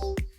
Peace.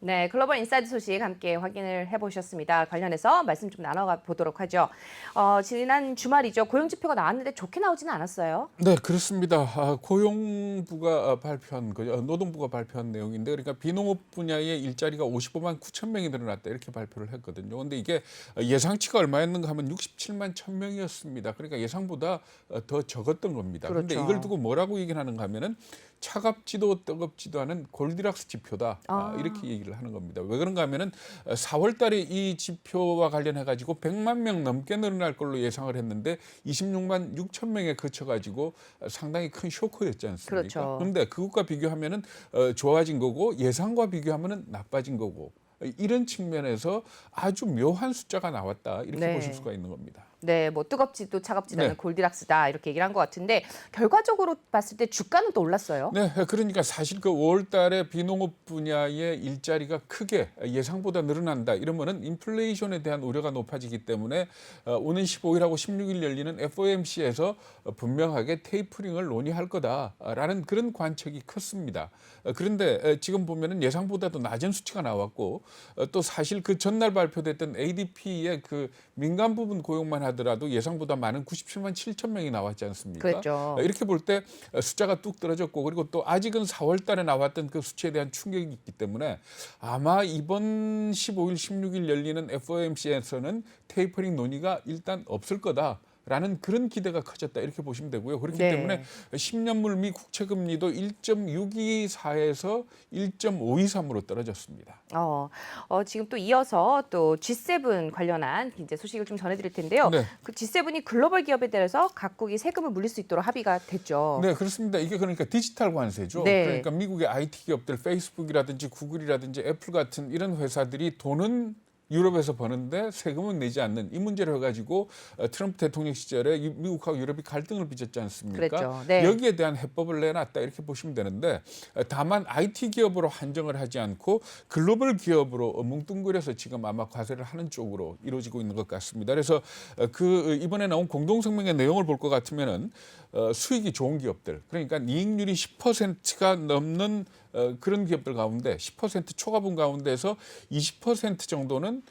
네, 글로벌 인사이드 소식 함께 확인을 해보셨습니다. 관련해서 말씀 좀 나눠가 보도록 하죠. 어, 지난 주말이죠. 고용 지표가 나왔는데 좋게 나오지는 않았어요. 네, 그렇습니다. 아, 고용부가 발표한 거, 어, 노동부가 발표한 내용인데, 그러니까 비농업 분야의 일자리가 55만 9천 명이 늘어났다 이렇게 발표를 했거든요. 근데 이게 예상치가 얼마였는가 하면 67만 1천 명이었습니다. 그러니까 예상보다 어, 더 적었던 겁니다. 그런데 그렇죠. 이걸 두고 뭐라고 얘기를 하는가 하면은 차갑지도 뜨겁지도 않은 골디락스 지표다 아, 아. 이렇게 얘기를 하는 겁니다. 왜 그런가 하면은 4월달에 이 지표와 관련해 가지고 100만 명 넘게 늘어날 걸로 예상을 했는데 26만 6천 명에 그쳐 가지고 상당히 큰 쇼크였지 않습니까? 그렇죠. 그런데 그것과 비교하면은 어, 좋아진 거고 예상과 비교하면은 나빠진 거고 이런 측면에서 아주 묘한 숫자가 나왔다 이렇게 네. 보실 수가 있는 겁니다. 네, 뭐 뜨겁지도 차갑지도 않은 네. 골디락스다 이렇게 얘기를 한 것 같은데 결과적으로 봤을 때 주가는 또 올랐어요. 네, 그러니까 사실 그 5월달에 비농업 분야의 일자리가 크게 예상보다 늘어난다 이러면은 인플레이션에 대한 우려가 높아지기 때문에 어, 오는 15일하고 16일 열리는 FOMC에서 분명하게 테이퍼링을 논의할 거다라는 그런 관측이 컸습니다. 어, 그런데 에, 지금 보면은 예상보다도 낮은 수치가 나왔고 어, 또 사실 그 전날 발표됐던 ADP의 그 민간 부분 고용만 하더라도 예상보다 많은 97만 7천 명이 나왔지 않습니까? 그랬죠. 어, 이렇게 볼 때 숫자가 뚝 떨어졌고 그리고 또 아직은 4월 달에 나왔던 그 수치에 대한 충격이 있기 때문에 아마 이번 15일, 16일 열리는 FOMC에서는 테이퍼링 논의가 일단 없을 거다. 라는 그런 기대가 커졌다 이렇게 보시면 되고요. 그렇기 네. 때문에 10년물 미 국채 금리도 1.624에서 1.523으로 떨어졌습니다. 어, 어, 지금 또 이어서 또 G7 관련한 이제 소식을 좀 전해드릴 텐데요. 네. 그 G7이 글로벌 기업에 대해서 각국이 세금을 물릴 수 있도록 합의가 됐죠. 네, 그렇습니다. 이게 그러니까 디지털 관세죠. 네. 그러니까 미국의 IT 기업들, 페이스북이라든지 구글이라든지 애플 같은 이런 회사들이 돈은 유럽에서 버는데 세금은 내지 않는 이 문제를 해가지고 어, 트럼프 대통령 시절에 유- 미국하고 유럽이 갈등을 빚었지 않습니까? 네. 여기에 대한 해법을 내놨다 이렇게 보시면 되는데 어, 다만 IT 기업으로 한정을 하지 않고 글로벌 기업으로 어, 뭉뚱그려서 지금 아마 과세를 하는 쪽으로 이루어지고 있는 것 같습니다. 그래서 어, 그 이번에 나온 공동성명의 내용을 볼 것 같으면은 어, 수익이 좋은 기업들 그러니까 이익률이 10%가 넘는 어, 그런 기업들 가운데 10% 초과분 가운데서 20% 정도는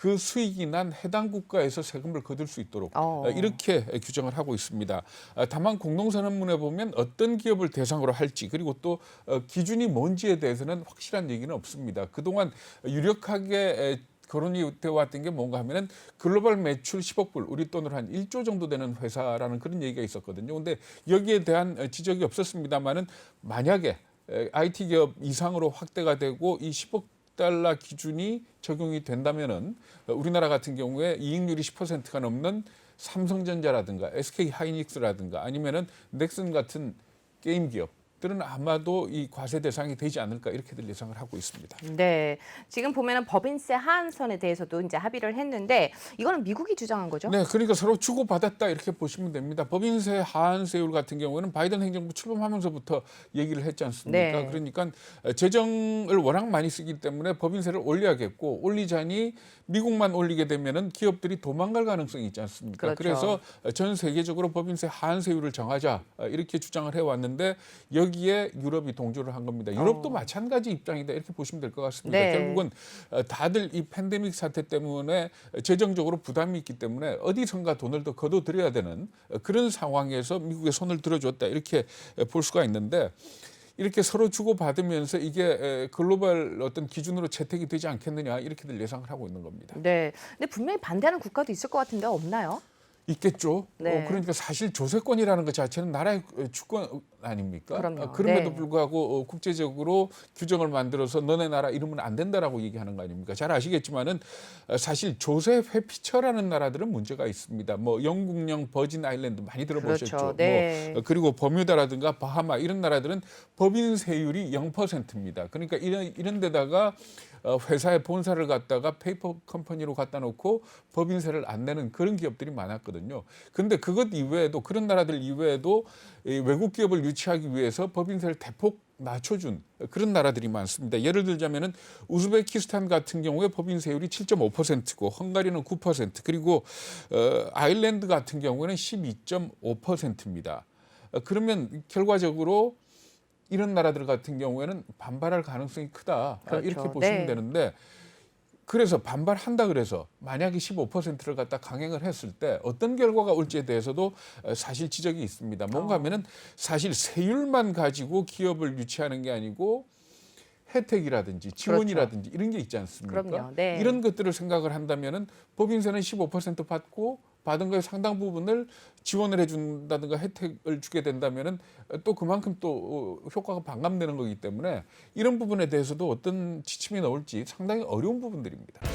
그 수익이 난 해당 국가에서 세금을 거둘 수 있도록 어. 어, 이렇게 규정을 하고 있습니다. 아, 다만 공동선언문에 보면 어떤 기업을 대상으로 할지 그리고 또 어, 기준이 뭔지에 대해서는 확실한 얘기는 없습니다. 그동안 유력하게 에, 거론이 되어 왔던 게 뭔가 하면은 글로벌 매출 10억 불, 우리 돈으로 한 1조 정도 되는 회사라는 그런 얘기가 있었거든요. 근데 여기에 대한 어, 지적이 없었습니다만은 만약에 에, IT 기업 이상으로 확대가 되고 이 10억 달러 기준이 적용이 된다면은 어, 우리나라 같은 경우에 이익률이 10%가 넘는 삼성전자라든가 SK 하이닉스라든가 아니면은 넥슨 같은 게임 기업 들은 아마도 이 과세 대상이 되지 않을까 이렇게들 예상을 하고 있습니다. 네, 지금 보면은 법인세 하한선에 대해서도 이제 합의를 했는데 이거는 미국이 주장한 거죠? 네, 그러니까 서로 주고 받았다 이렇게 보시면 됩니다. 법인세 하한세율 같은 경우에는 바이든 행정부 출범하면서부터 얘기를 했지 않습니까? 네. 그러니까 재정을 워낙 많이 쓰기 때문에 법인세를 올려야겠고 올리자니 미국만 올리게 되면은 기업들이 도망갈 가능성이 있지 않습니까? 그렇죠. 래서 전 세계적으로 법인세 하한세율을 정하자 이렇게 주장을 해왔는데 여기 에 유럽이 동조를 한 겁니다. 유럽도 어. 마찬가지 입장이다 이렇게 보시면 될 것 같습니다. 네. 결국은 어, 다들 이 팬데믹 사태 때문에 재정적으로 부담이 있기 때문에 어디선가 돈을 더 걷어들여야 되는 어, 그런 상황에서 미국에 손을 들어줬다 이렇게 볼 수가 있는데 이렇게 서로 주고 받으면서 이게 에, 글로벌 어떤 기준으로 채택이 되지 않겠느냐 이렇게들 예상을 하고 있는 겁니다. 네, 근데 분명히 반대하는 국가도 있을 것 같은데 없나요? 있겠죠. 네. 어, 그러니까 사실 조세권이라는 것 자체는 나라의 주권 아닙니까? 그럼요. 어, 그럼에도 네. 불구하고 어, 국제적으로 규정을 만들어서 너네 나라 이러면 안 된다라고 얘기하는 거 아닙니까? 잘 아시겠지만은 어, 사실 조세 회피처라는 나라들은 문제가 있습니다. 뭐 영국령 버진 아일랜드 많이 들어보셨죠. 그렇죠. 네. 뭐 어, 그리고 버뮤다라든가 바하마 이런 나라들은 법인 세율이 0%입니다. 그러니까 이런 이런 데다가 어, 회사의 본사를 갖다가 페이퍼 컴퍼니로 갖다 놓고 법인세를 안 내는 그런 기업들이 많았거든요. 근데 그것 이외에도 그런 나라들 이외에도 이 외국 기업을 유치하기 위해서 법인세를 대폭 낮춰준 그런 나라들이 많습니다. 예를 들자면은 우즈베키스탄 같은 경우에 법인세율이 7.5%고 헝가리는 9% 그리고 어, 아일랜드 같은 경우에는 12.5%입니다. 어, 그러면 결과적으로 이런 나라들 같은 경우에는 반발할 가능성이 크다 아, 그렇죠. 이렇게 보시면 네. 되는데 그래서 반발한다 그래서 만약에 15%를 갖다 강행을 했을 때 어떤 결과가 올지에 대해서도 어, 사실 지적이 있습니다. 뭔가 어. 하면은 사실 세율만 가지고 기업을 유치하는 게 아니고 혜택이라든지 지원이라든지 이런 게 있지 않습니까? 그렇죠. 그럼요. 네. 이런 것들을 생각을 한다면은 법인세는 15% 받고 받은 거의 상당 부분을 지원을 해준다든가 혜택을 주게 된다면은 또 그만큼 또 어, 효과가 반감되는 거기 때문에 이런 부분에 대해서도 어떤 지침이 나올지 상당히 어려운 부분들입니다.